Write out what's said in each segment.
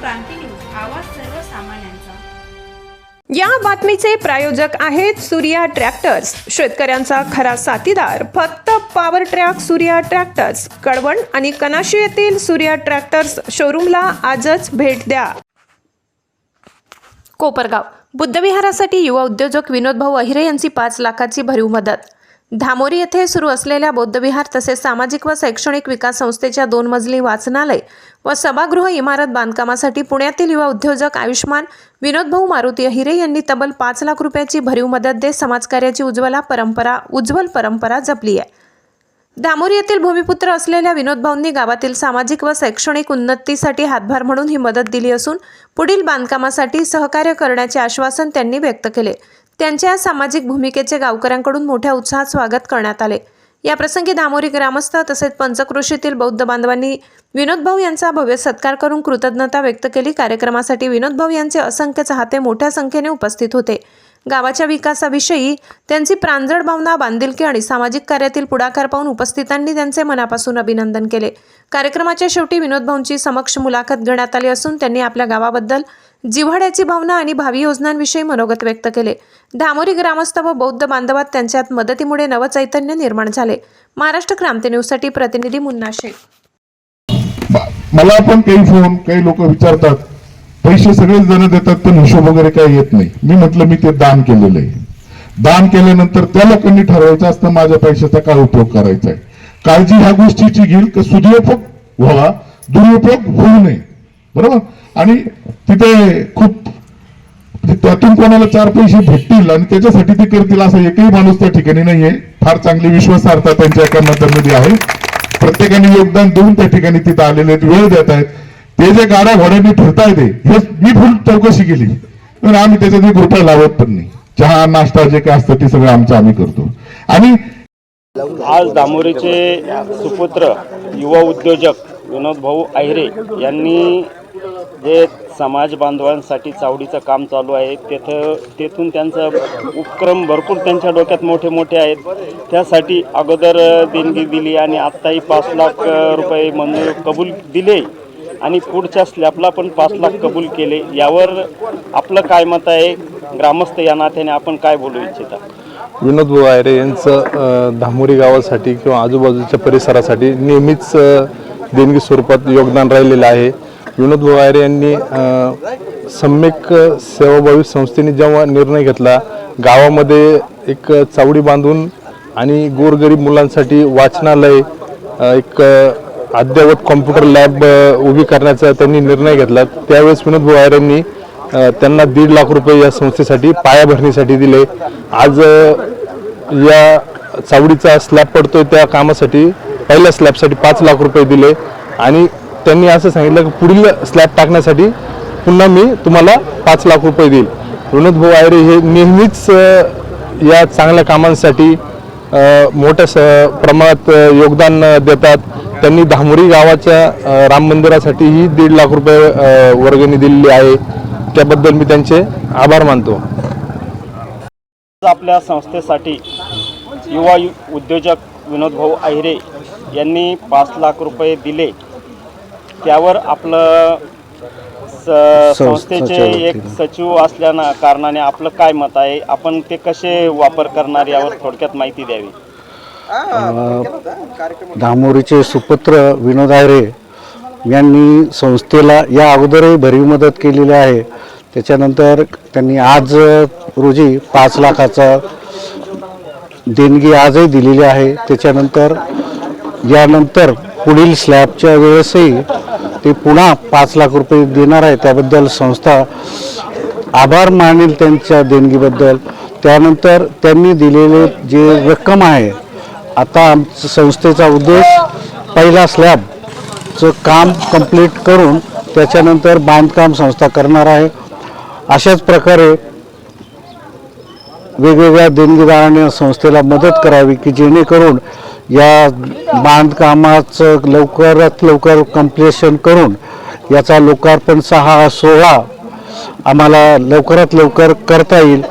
क्रांती news आवाज सर्वसामान्यांचा या बातमीचे प्रायोजक आहेत सूर्या ट्रॅक्टर्स. शेतकऱ्यांचा खरा साथीदार. फक्त power track Surya tractors Kalwan आणि कनाशी येथील सूर्या ट्रॅक्टर्स शोरूमला आजच भेट द्या. कोपरगाव. बुद्धविहारासाठी युवा उद्योजक विनोद भाऊ अहिरे यांची पाच लाखाची भरीव मदत. धामोरी येथे सुरू असलेल्या बौद्धविहार तसेच सामाजिक व शैक्षणिक विकास संस्थेच्या दोन मजली वाचनालय व सभागृह इमारत बांधकामासाठी पुण्यातील युवा उद्योजक आयुष्मान विनोदभाऊ मारुती अहिरे यांनी तब्बल पाच लाख रुपयाची भरीव मदत देत समाजकार्याची उज्ज्वला परंपरा उज्ज्वल परंपरा जपली आहे. धामोरी येथील भूमिपुत्र असलेल्या विनोदभाऊंनी गावातील सामाजिक व शैक्षणिक उन्नतीसाठी हातभार म्हणून ही मदत दिली असून पुढील बांधकामासाठी सहकार्य करण्याचे आश्वासन त्यांनी व्यक्त केले. त्यांच्या या सामाजिक भूमिकेचे गावकऱ्यांकडून मोठ्या उत्साहात स्वागत करण्यात आले. याप्रसंगी धामोरी ग्रामस्थ तसेच पंचकृषीतील बौद्ध बांधवांनी विनोद भाऊ यांचा भव्य सत्कार करून कृतज्ञता व्यक्त केली. कार्यक्रमासाठी विनोद भाऊ यांचे असंख्य चाहते मोठ्या संख्येने उपस्थित होते. गावाच्या विकासाविषयी त्यांची प्रांजळ भावना बांधिलकी आणि सामाजिक कार्यातील पुढाकार पाहून उपस्थितांनी त्यांचे मनापासून अभिनंदन केले. कार्यक्रमाच्या शेवटी विनोद भाऊंची समक्ष मुलाखत घेण्यात आली असून त्यांनी आपल्या गावाबद्दल जिव्हाड्याची भावना आणि भावी योजनांविषयी मनोगत व्यक्त केले. धामोरी ग्रामस्थ व बौद्ध बांधवात त्यांच्यात मदतीमुळे नवचैतन्य निर्माण झाले. महाराष्ट्र क्रांती न्यूजसाठी प्रतिनिधी मुन्ना शेख. मला पण काही फोन काही लोक विचारतात पैसे सगळेच जण देतात पण हिशोब वगैरे काही येत नाही. मी म्हटलं मी ते दान केलेलं आहे. दान केल्यानंतर त्या लोकांनी ठरवायचं असतं माझ्या पैशाचा काय उपयोग करायचा आहे? काळजी ह्या गोष्टीची घेईल की? सुदुपयोग व्हावा. दुरुपयोग होऊ नये. बरोबर? आणि तिथे खूप त्यातून कोणाला चार पैसे भेटतील आणि त्याच्यासाठी ते करतील असा एकही माणूस त्या ठिकाणी नाहीये. फार चांगली विश्वासार्हता त्यांच्या एका आहे. प्रत्येकाने योगदान देऊन त्या ठिकाणी तिथे आलेले आहेत वेळ देत आहेत. ते जे गाड्या घोड्यांनी फिरताय ते हे मी फुल चौकशी केली. पण आम्ही त्याच्यात एक लावत पण नाही. चहा नाश्ता जे काय असतं ते सगळं आमचं आम्ही करतो. आणि आज दामोरीचे सुपुत्र युवा उद्योजक विनोद भाऊ आहिरे यांनी जे समाज बांधवांसाठी चावडीचं काम चालू आहे तेथं तेथून त्यांचा उपक्रम भरपूर त्यांच्या डोक्यात मोठे मोठे आहेत. त्यासाठी अगोदर देणगी दिली आणि आत्ताही पाच लाख रुपये मंजूर कबूल दिले आणि पुढच्या स्लॅबला पण पाच लाख कबूल केले. यावर आपलं काय मत आहे? ग्रामस्थ या नात्याने आपण काय बोलू इच्छिता? विनोद बुवायरे आयरे यांचं अ, धामोरी गावासाठी किंवा आजूबाजूच्या परिसरासाठी नेहमीच अ, देणगी स्वरूपात योगदान राहिलेलं आहे. विनोद भाऊ यांनी सम्यक सेवाभावी संस्थेने जेव्हा निर्णय घेतला गावामध्ये एक चावडी बांधून आणि गोरगरीब मुलांसाठी वाचनालय एक अद्ययावत कॉम्प्युटर लॅब उभी करण्याचा त्यांनी निर्णय घेतला. त्यावेळेस विनोद भाऊ यांनी त्यांना दीड लाख रुपये या संस्थेसाठी पायाभरणीसाठी दिले. आज या चावडीचा स्लॅब पडतोय त्या कामासाठी पहिल्या स्लॅबसाठी पाच लाख रुपये दिले. आणि त्यांनी असं सांगितलं की पुढील स्लॅब टाकण्यासाठी पुन्हा मी तुम्हाला पाच लाख रुपये देईल. विनोद भाऊ आयरे हे नेहमीच या चांगल्या कामांसाठी मोठ्या स प्रमाणात योगदान देतात. त्यांनी धामोरी गावाच्या राम मंदिरासाठीही दीड लाख रुपये वर्गणी दिलेली आहे. त्याबद्दल मी त्यांचे आभार मानतो. आपल्या संस्थेसाठी युवा यु- उद्योजक विनोद भाऊ आहिरे यांनी पाच लाख रुपये दिले. त्यावर आपलं स- संस्थेचे एक सचिव असल्या कारणाने आपलं काय मत आहे? आपण ते कसे वापर करणार यावर थोडक्यात माहिती द्यावी. धामोरीचे सुपुत्र विनोद आयरे यांनी संस्थेला या अगोदरही भरीव मदत केलेली आहे. त्याच्यानंतर त्यांनी आज रोजी पाच लाखाचा देणगी आजही दिलेली आहे. त्याच्यानंतर यानंतर पुढील स्लॅबच्या वेळेसही ते पुन्हा पाच लाख रुपये देणार आहे. त्याबद्दल संस्था आभार मानेल त्यांच्या देणगीबद्दल. त्यानंतर त्यांनी दिलेले जे रक्कम आहे आता आमचं संस्थेचा उद्देश पहिला स्लॅबचं काम कंप्लीट करून त्याच्यानंतर बांधकाम संस्था करणार आहे. अशाच प्रकारे वेगवेगळ्या देणगीदारांनी संस्थेला मदत करावी की जेणेकरून या बांधकामाचं लवकरात लवकर कम्प्लिशन करून याचा लोकार्पण सहा सोहळा आम्हाला लवकरात लवकर करता येईल.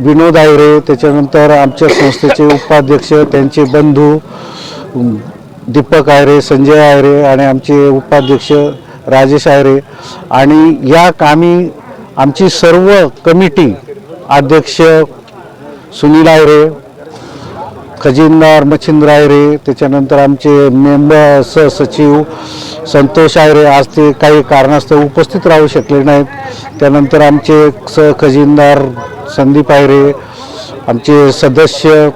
विनोद आयरे त्याच्यानंतर आमच्या संस्थेचे उपाध्यक्ष त्यांचे बंधू दीपक आयरे संजय आयरे आणि आमचे उपाध्यक्ष राजेश आयरे. आणि या कामी आमची सर्व कमिटी अध्यक्ष सुनील आयरे खजिनदार मच्छिंद्र आयरे त्याच्यानंतर आमचे मेंबर सहसचिव संतोष आयरे आज ते काही कारणास्तव उपस्थित राहू शकले नाहीत. त्यानंतर आमचे स खजिनदार संदीप आयरे आमचे सदस्य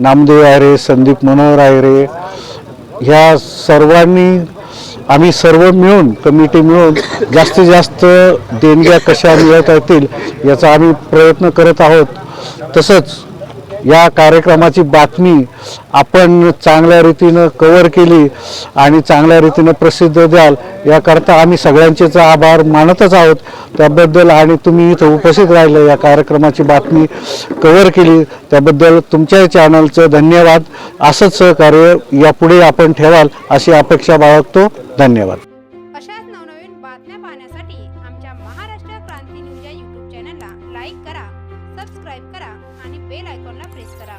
नामदेव आयरे संदीप मनोहर आयरे ह्या सर्वांनी आम्ही सर्व मिळून कमिटी मिळून जास्तीत जास्त देणग्या कशा मिळवता येतील याचा आम्ही प्रयत्न करत आहोत. तसंच या कार्यक्रमाची बातमी आपण चांगल्या रीतीनं कव्हर केली आणि चांगल्या रीतीनं प्रसिद्ध द्याल याकरता आम्ही सगळ्यांचेच आभार मानतच आहोत. त्याबद्दल आणि तुम्ही इथं उपस्थित राहिले या कार्यक्रमाची बातमी कवर केली त्याबद्दल तुमच्या चॅनलचं धन्यवाद. असंच सहकार्य यापुढे आपण ठेवाल अशी अपेक्षा बाळगतो. धन्यवाद.